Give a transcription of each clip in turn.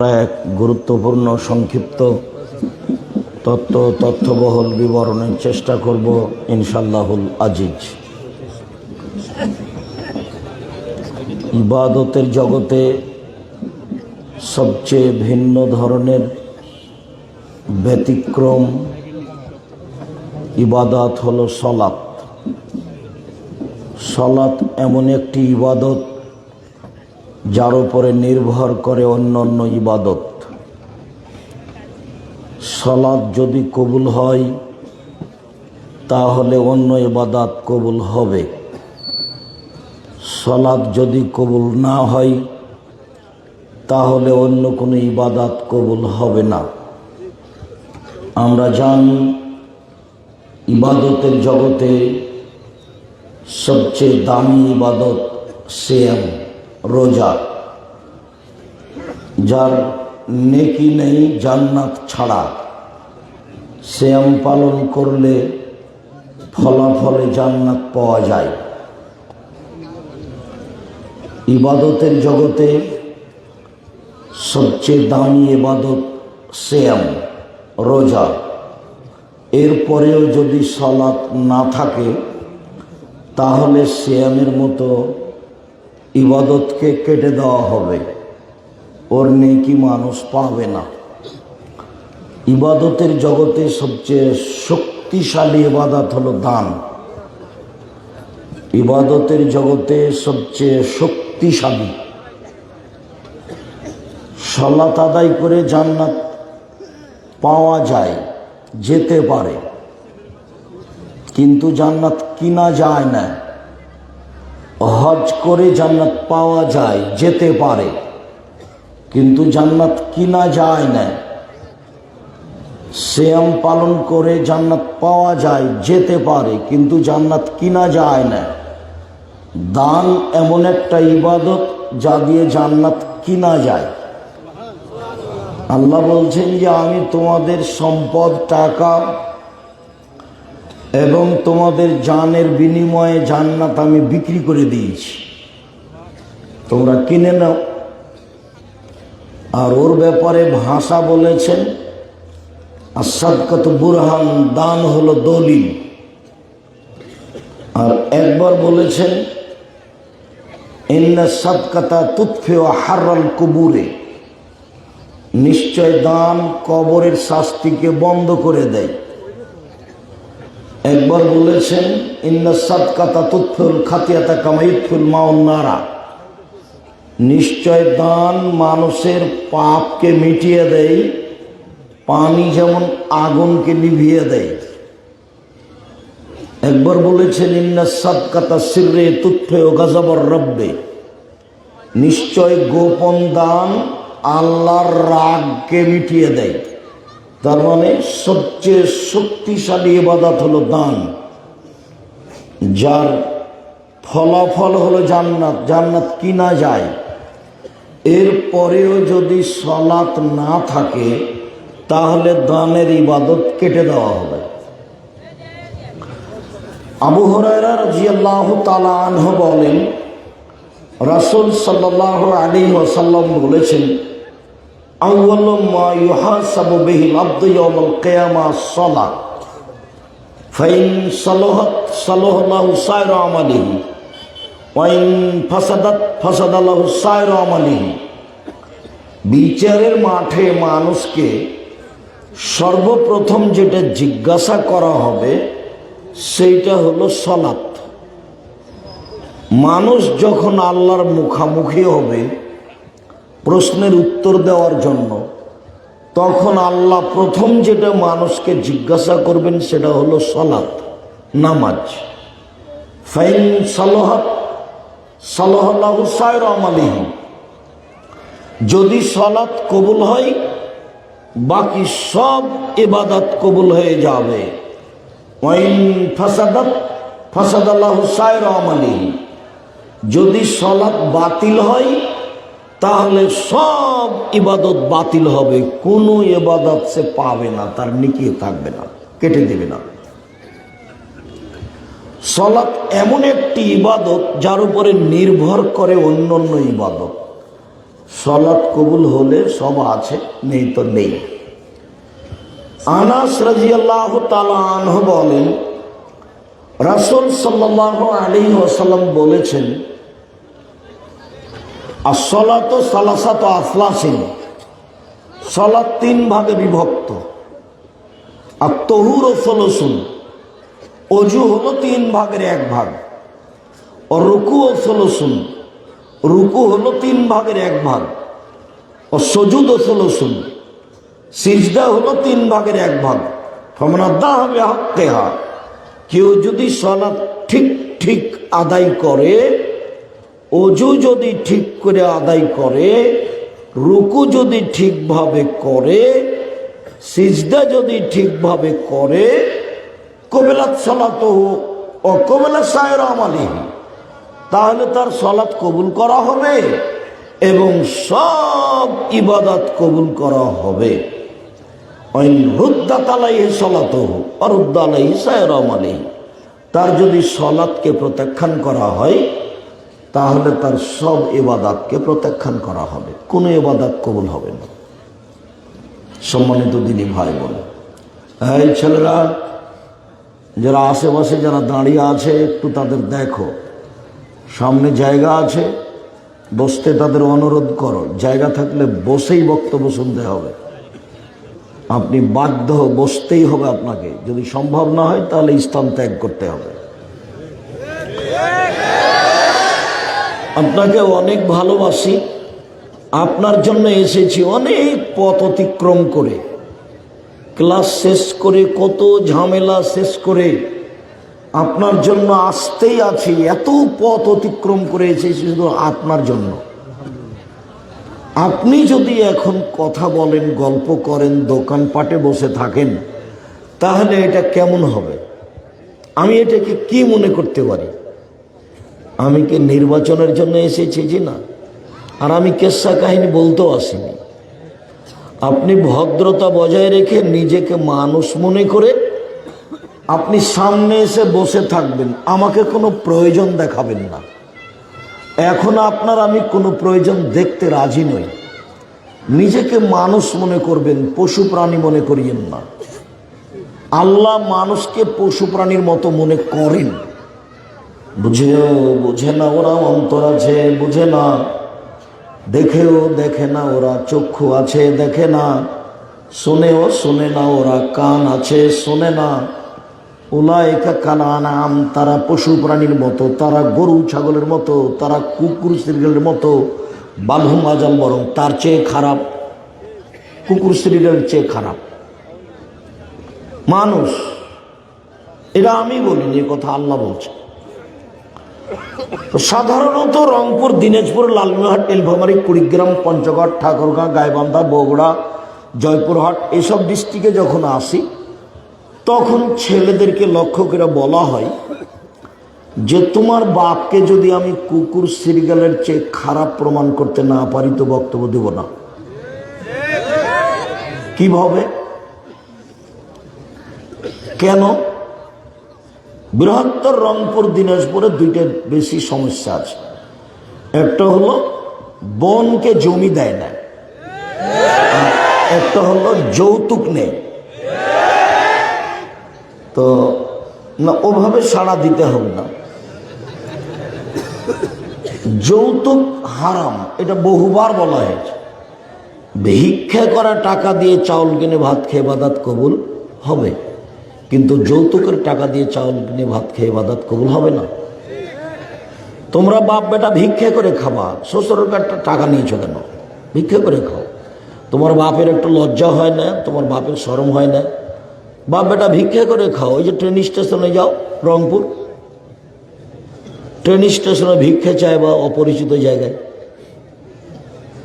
এক গুরুত্বপূর্ণ সংক্ষিপ্ত তত্ত্ব, তথ্যবহল বিবরণের চেষ্টা করব ইনশাল্লাহুল আজিজ। ইবাদতের জগতে সবচেয়ে ভিন্ন ধরনের ব্যতিক্রম ইবাদত হল সলাৎ। সলাৎ এমন একটি ইবাদত যার উপরে নির্ভর করে অন্য অন্য ইবাদত। সলাদ যদি কবুল হয়, তাহলে অন্য ইবাদাত কবুল হবে। সলাদ যদি কবুল না হয়, তাহলে অন্য কোনো ইবাদাত কবুল হবে না। আমরা জানি, ইবাদতের জগতে সবচেয়ে দামি ইবাদত সেম রোজা। যার নেকি নেই জান্নাত ছাড়া। শ্যাম পালন করলে ফলাফলে জান্নাত পাওয়া যায়। ইবাদতের জগতে সবচেয়ে দামি ইবাদত শ্যাম, রোজা। এরপরেও যদি সলাৎ না থাকে, তাহলে শ্যামের মতো ইবাদতকে কেটে দেওয়া হবে। ওর নেকি মানুষ পাবে না। ইবাদতের জগতে সবচেয়ে শক্তিশালী ইবাদত হলো দান। ইবাদতের জগতে সবচেয়ে শক্তিশালী। সলাত আদায় করে জান্নাত পাওয়া যায়, যেতে পারে। কিন্তু জান্নাত কিনা যায় না। হজ করে জান্নাত পাওয়া যায়, যেতে পারে। কিন্তু জান্নাত কিনা যায় না শ্যাম পালন করে জান্নাত পাওয়া যায়, যেতে পারে, কিন্তু জান্নাত কিনা যায় না দান এমন একটা ইবাদত যা দিয়ে জান্নাত কিনা যায়। আল্লাহ বলছেন যে, আমি তোমাদের সম্পদ, টাকা এবং তোমাদের জানের বিনিময়ে জান্নাত আমি বিক্রি করে দিয়েছি। তোমরা কিনে নাও। আর ওর ব্যাপারে ভাষা বলেছেন, আসাদকাত বুরহান, দান হলো দলিল। আর একবার বলেছেন, ইন্না সাদকাতা তুৎফে ও হারাল কুবুরে। নিশ্চয় দান কবরের শাস্তিকে বন্ধ করে দেয়। একবার বলেছেন, ইন্না সাদকাতা তুৎফুল খাতিয়াতা কামাইতফুল মাউন্নারা নিশ্চয় দান মানুষের পাপকে মিটিয়ে দেয়, পানি যেমন আগুনকে নিভিয়ে দেয়। একবার বলেছেন, ইন্না সাদকাতা সিররে ও গাজাবর রব্বে। নিশ্চয় গোপন দান আল্লাহর রাগকে মিটিয়ে দেয়। তার মানে সবচেয়ে শক্তিশালী ইবাদত হলো দান। যার ফলাফল হলো জান্নাত। জান্নাত কিনা যায়? এরপরেও যদি সলাৎ না থাকে, তাহলে দানের ইবাদত কেটে দেওয়া হবে। আবু হরাইরা রাজিয়াল্লাহ তালা বলেন, রাসুল সাল্লাহ আলী ওসাল্লাম বলেছেন আউ্বাল বিচারের মাঠে মানুষকে সর্বপ্রথম যেটা জিজ্ঞাসা করা হবে, সেইটা হলো সলাৎ মানুষ যখন আল্লাহর মুখামুখি হবে, প্রশ্নের উত্তর দেওয়ার জন্য, তখন আল্লাহ প্রথম যেটা মানুষকে জিজ্ঞাসা করবেন সেটা হলো সলাৎ নামাজ। ফাইন সালোহাত যদি সলাৎ কবুল হয়, বাকি সব ইবাদত কবুল হয়ে যাবে। যদি সলাৎ বাতিল হয়, তাহলে সব ইবাদত বাতিল হবে। কোনো ইবাদত সে পাবে না, তার নিকিয়ে থাকবে না, কেটে দেবে না। সলাৎ এমন একটি ইবাদত যার উপরে নির্ভর করে অন্য অন্য ইবাদত। সলাৎ কবুল হলে সব আছে, নেই তো নেই। আনাস রাজিয়াল্লাহ তালা আনহ বলেন, রাসুল সাল্লাহ আলী ওসাল্লাম বলেছেন আর সলাত সালাসাত আফলাসিন সলাৎ তিন ভাগে বিভক্ত। আর তহুর ও ফলসুন অজু হলো তিন ভাগের এক ভাগ। ও রুকু ও ফলসুন রুকু হলো তিন ভাগের এক ভাগ। ও সজুদ ও ফলসুন সিজদা হলো তিন ভাগের এক ভাগ। ফমনাদ্দা হবে হা কেউ যদি সলাৎ ঠিক ঠিক আদায় করে, অজু যদি ঠিক করে আদায় করে, রুকু যদি ঠিকভাবে করে, সিজদা যদি ঠিকভাবে করে কবেলাত সলাত ও কবেলা সায়ের আমালিহি তাহলে তার সলাৎ কবুল করা হবে এবং সব ইবাদত কবুল করা হবে। তার যদি সলাৎকে প্রত্যাখ্যান করা হয়, তাহলে তার সব ইবাদাতকে প্রত্যাখ্যান করা হবে। কোনো ইবাদাত কবুল হবে না। সম্মানিত দিনী ভাই বলে এই ছেলেরা যারা আশেপাশে যারা দাঁড়িয়ে আছে, একটু তাদের দেখো। সামনে জায়গা আছে, বসতে তাদের অনুরোধ করো। জায়গা থাকলে বসেই বক্তব্য শুনতে হবে। আপনি বাধ্য বসতেই হবে আপনাকে। যদি সম্ভব না হয়, তাহলে স্থান ত্যাগ করতে হবে। আপনাকে অনেক ভালোবাসি। আপনার জন্য এসেছি অনেক পথ অতিক্রম করে। ক্লাস শেষ করে কত ঝামেলা শেষ করে আপনার জন্য আসতেই আছি, এত পথ অতিক্রম করে এসেছি শুধু আপনার জন্য। আপনি যদি এখন কথা বলেন, গল্প করেন, দোকানপাটে বসে থাকেন, তাহলে এটা কেমন হবে? আমি এটাকে কি মনে করতে পারি? আমি কি নির্বাচনের জন্য এসেছি জি না? আর আমি কেসা কাহিনী বলতেও আসিনি। আপনি ভদ্রতা বজায় রেখে নিজেকে মানুষ মনে করে আপনি সামনে এসে বসে থাকবেন, আমাকে কোনো প্রয়োজন দেখাবেন না। এখন আপনার আমি কোনো প্রয়োজন দেখতে রাজি নই। নিজেকে মানুষ মনে করবেন, পশু প্রাণী মনে করিয়েন না। আল্লাহ মানুষকে পশু প্রাণীর মতো মনে করেন। বুঝে বুঝে না ওরা অন্তর আছে, বুঝে না। দেখেও দেখে না, ওরা চক্ষু আছে দেখে না। শোনেও শোনে না, ওরা কান আছে শোনে না। ওলায়কা কালানাম তারা পশু প্রাণীর মতো, তারা গরু ছাগলের মতো, তারা কুকুর শ্রীগেলের মতো, বালহুম আজম বরং তার চেয়ে খারাপ। কুকুর শ্রীগেলের চেয়ে খারাপ। মানুষ এটা আমি বলিনি কথা আল্লাহ বলছে। সাধারণত রংপুর, দিনাজপুর লালমিনহাট নীলফামারী, কুড়িগ্রাম, পঞ্চগড়, ঠাকুরগাঁ, গাইবান্ধা, বগুড়া, জয়পুরহাট এসব ডিস্ট্রিক্টে যখন আসি, তখন ছেলেদেরকে লক্ষ্য করে বলা হয় যে তোমার বাপকে যদি আমি কুকুর সিরিগালের চেয়ে খারাপ প্রমাণ করতে না পারি, তো বক্তব্য দেব না। কীভাবে? কেন? বৃহত্তর রংপুর, দিনাজপুরে দুইটা বেশি সমস্যা আছে। একটা হলো, বনকে জমি দেয় না। একটা হলো, যৌতুক নেই তো, না, ওভাবে সাড়া দিতে হবে না। যৌতুক হারাম, এটা বহুবার বলা হয়েছে। ভিক্ষা করা টাকা দিয়ে চাউল কিনে ভাত খেয়ে বাদাত কবুল হবে। কিন্তু যৌতুকের টাকা দিয়ে চাউল কিনে ভাত খেয়ে বাদাত কবুল হবে না। তোমরা বাপ বেটা ভিক্ষে করে খাবা কাছে টাকা নিয়েছো কেন? ভিক্ষে করে খাও। তোমার বাপের একটু লজ্জা হয় না? তোমার বাপের শরম হয় না? বাপ বেটা ভিক্ষে করে খাও। ওই যে ট্রেন স্টেশনে যাও, রংপুর। ট্রেন স্টেশনে ভিক্ষে চায় বা অপরিচিত জায়গায়।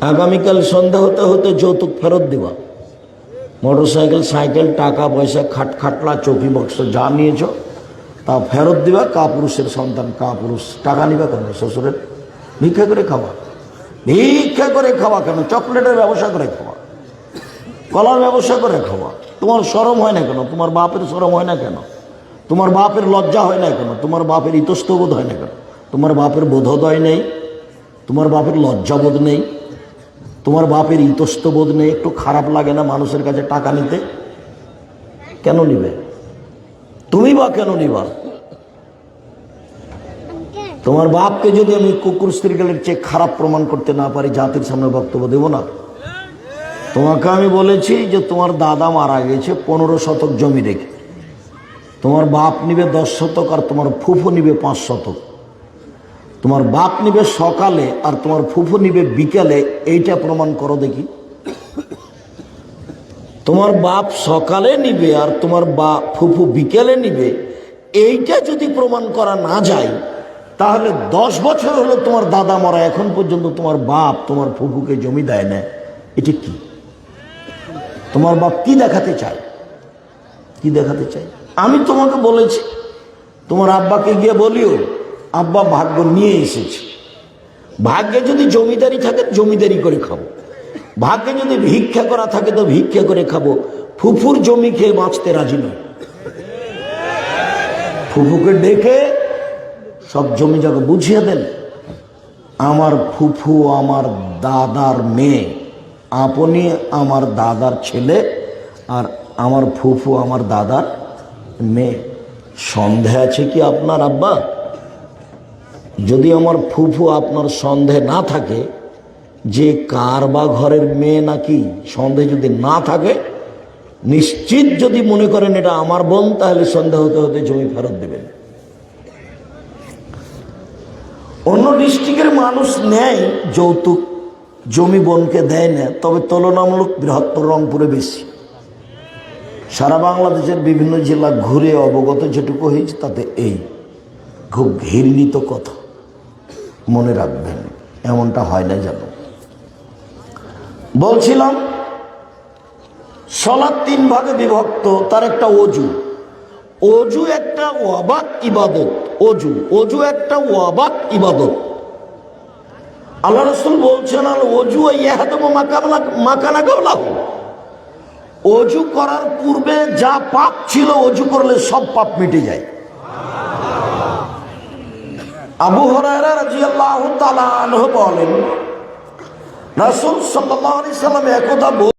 আগামীকাল সন্ধ্যা হতে হতে যৌতুক ফেরত দিবা। মোটর সাইকেল সাইকেল টাকা পয়সা, খাট খাটলা, চৌকি বক্স যা নিয়েছ, তা ফেরত দিবা কা পুরুষের সন্তান কা পুরুষ টাকা নিবা কেন শ্বশুরের? ভিক্ষা করে খাওয়া। ভিক্ষা করে খাওয়া কেন? চকলেটের ব্যবসা করে খাওয়া। কলার ব্যবসা করে খাওয়া। তোমার সরম হয় না কেন? তোমার বাপের সরম হয় না কেন? তোমার বাপের লজ্জা হয় না কেন? তোমার বাপের ইতস্তবোধ হয় না কেন? তোমার বাপের বোধোদয় নেই? তোমার বাপের লজ্জাবোধ নেই? তোমার বাপের ইতস্তবোধ নেই, একটু খারাপ লাগে না মানুষের কাছে টাকা নিতে? কেন নিবে? তুমি বা কেন নিবা? তোমার বাপকে যদি আমি কুকুর স্ত্রীকালের চেয়ে খারাপ প্রমাণ করতে না পারি, জাতির সামনে বক্তব্য দেব না? তোমাকে আমি বলেছি যে তোমার দাদা মারা গেছে পনেরো শতক জমি রেখে। তোমার বাপ নিবে দশ শতক আর তোমার ফুফু নিবে পাঁচ শতক। তোমার বাপ নিবে সকালে আর তোমার ফুফু নিবে বিকালে, এইটা প্রমাণ করো দেখি। তোমার বাপ সকালে নিবে আর তোমার বাপ ফুফু বিকেলে নিবে, এইটা যদি প্রমাণ করা না যায়, তাহলে দশ বছর হলো তোমার দাদা মরা, এখন পর্যন্ত তোমার বাপ তোমার ফুফুকে জমি দেয় না। এটা কি? তোমার বাপ কি দেখাতে চায়? কি দেখাতে চায়? আমি তোমাকে বলেছি, তোমার আব্বাকে গিয়ে বলিও আব্বা ভাগ্য নিয়ে এসেছে। ভাগ্যে যদি জমিদারি থাকে, জমিদারি করে খাব। ভাগ্যে যদি ভিক্ষা করা থাকে, তো ভিক্ষা করে খাব। ফুফুর জমি খেয়ে বাঁচতে রাজি নয়। ফুফুকে ডেকে সব জমি জায়গা বুঝিয়ে দেন, আমার ফুফু, আমার দাদার মেয়ে, আপনি আমার দাদার ছেলে, আর আমার ফুফু, আমার দাদার মেয়ে। সন্দেহ আছে কি আপনার আব্বা? যদি আমার ফুফু আপনার সন্দেহ না থাকে, যে কার বা ঘরের মেয়ে নাকি সন্দেহ যদি না থাকে, নিশ্চিত যদি মনে করেন এটা আমার বোন, তাহলে সন্দেহ হতে হতে জমি ফেরত দেবেন। অন্য ডিস্ট্রিক্টের মানুষ নেয় যৌতুক, জমি বোনকে দেয় না, তবে তুলনামূলক বৃহত্তর রংপুরে বেশি। সারা বাংলাদেশের বিভিন্ন জেলা ঘুরে অবগত যেটুকু হয়েছে, তাতে এই খুব ঘৃণিত কথা। মনে রাখবেন, এমনটা হয় না যেন। বলছিলাম সলাদ তিন ভাগে বিভক্ত, তার একটা অজু। অজু একটা ওয়াবাক ইবাদত, অজু। অজু একটা ওয়াবাক ইবাদত। আল্লাহ রসুল বলছেন, আল অজু মাকানা গাবলাহ অজু করার পূর্বে যা পাপ ছিল, অজু করলে সব পাপ মিটে যায়। আবু হরাহ বলেন রাসুল সাল্লাম একদা